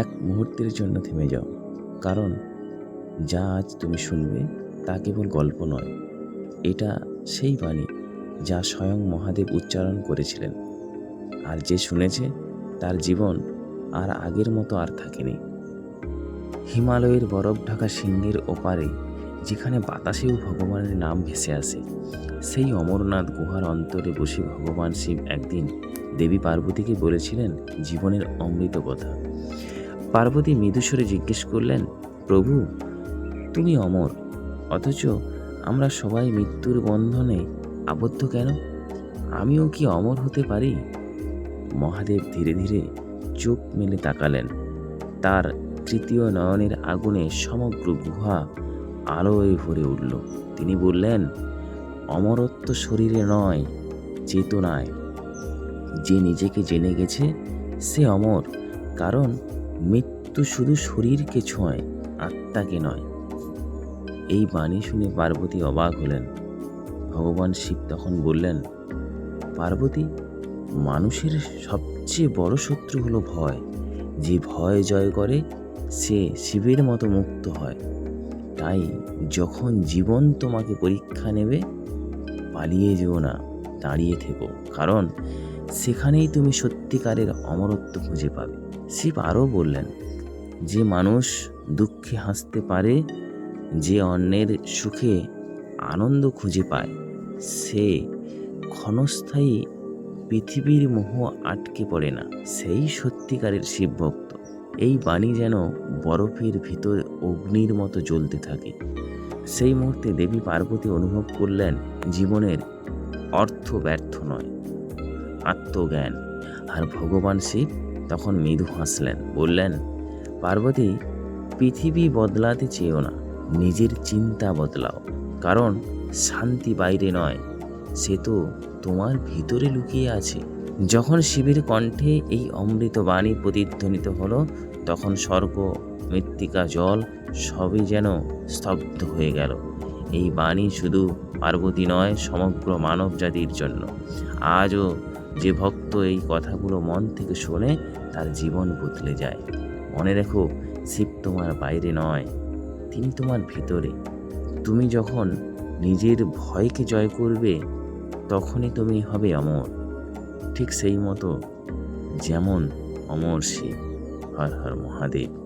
এক মুহূর্তের জন্য থেমে যাও। কারণ যা আজ তুমি শুনবে তা কেবল গল্প নয়। এটা সেই বাণী যা স্বয়ং মহাদেব উচ্চারণ করেছিলেন। আর যে শুনেছে, তার জীবন আর আগের মতো আর থাকেনি। হিমালয়ের বরফ ঢাকা সিংহের ওপারে, যেখানে বাতাসেও ভগবানের নাম ভেসে আসে, সেই অমরনাথ গুহার অন্তরে বসে ভগবান শিব একদিন দেবী পার্বতীকে বলেছিলেন, জীবনের অমৃত কথা। পার্বতী মৃদুস্বরে জিজ্ঞেস করলেন, প্রভু, তুমি অমর, অথচ আমরা সবাই মৃত্যুর বন্ধনে আবদ্ধ কেন? আমিও কি অমর হতে পারি? মহাদেব ধীরে ধীরে চোখ মেলে তাকালেন। তার তৃতীয় নয়নের আগুনে সমগ্র গুহা আলোয় ভরে উঠল। তিনি বললেন, অমরত্ব শরীরে নয়, চেতনায়। যে নিজেকে জেনে গেছে, সে অমর, কারণ মৃত্যু শুধু শরীরকে ছোঁয় আত্মাকে নয়। এই বাণী শুনে পার্বতী অবাক হলেন। ভগবান শিব তখন বললেন, পার্বতী, মানুষের সবচেয়ে বড় শত্রু হলো ভয়। যে ভয় জয় করে, সে শিবের মতো মুক্ত হয়। তাই যখন জীবন তোমাকে পরীক্ষা নেবে, পালিয়ে যেও না, দাঁড়িয়ে থেকো। কারণ সেখানেই তুমি সত্যিকারের অমরত্ব খুঁজে পাবে। শিব আরও বললেন, যে মানুষ দুঃখে হাসতে পারে, যে অন্যের সুখে আনন্দ খুঁজে পায়, সে ক্ষণস্থায়ী পৃথিবীর মোহ আটকে পড়ে না। সেই সত্যিকারের শিবভক্ত এই বাণী যেন বরফের ভিতর অগ্নির মতো জ্বলতে থাকে। সেই মুহূর্তে দেবী পার্বতী অনুভব করলেন, জীবনের অর্থ ব্যর্থ নয়, আত্মজ্ঞান। আর ভগবান শিব তখন মৃদু হাসলেন, বললেন, পার্বতী, পৃথিবী বদলাতে চেয়েও না, নিজের চিন্তা বদলাও, কারণ শান্তি বাইরে নয়, সে তো তোমার ভিতরে লুকিয়ে আছে। যখন শিবের কণ্ঠে এই অমৃত বাণী প্রতিধ্বনিত হলো, তখন স্বর্গ, মৃত্তিকা, জল সবই যেন স্তব্ধ হয়ে গেল। এই বাণী শুধু পার্বতী নয়, সমগ্র মানব জাতির জন্য। আজও যে ভক্ত এই কথাগুলো মন থেকে শোনে, তার জীবন বদলে যায়। মনে রেখো, শিব তোমার বাইরে নয়, তিনি তোমার ভিতরে। তুমি যখন নিজের ভয়কে জয় করবে, তখনই তুমি হবে অমর। ঠিক সেই মতো যেমন অমর শিব। হর হর মহাদেব।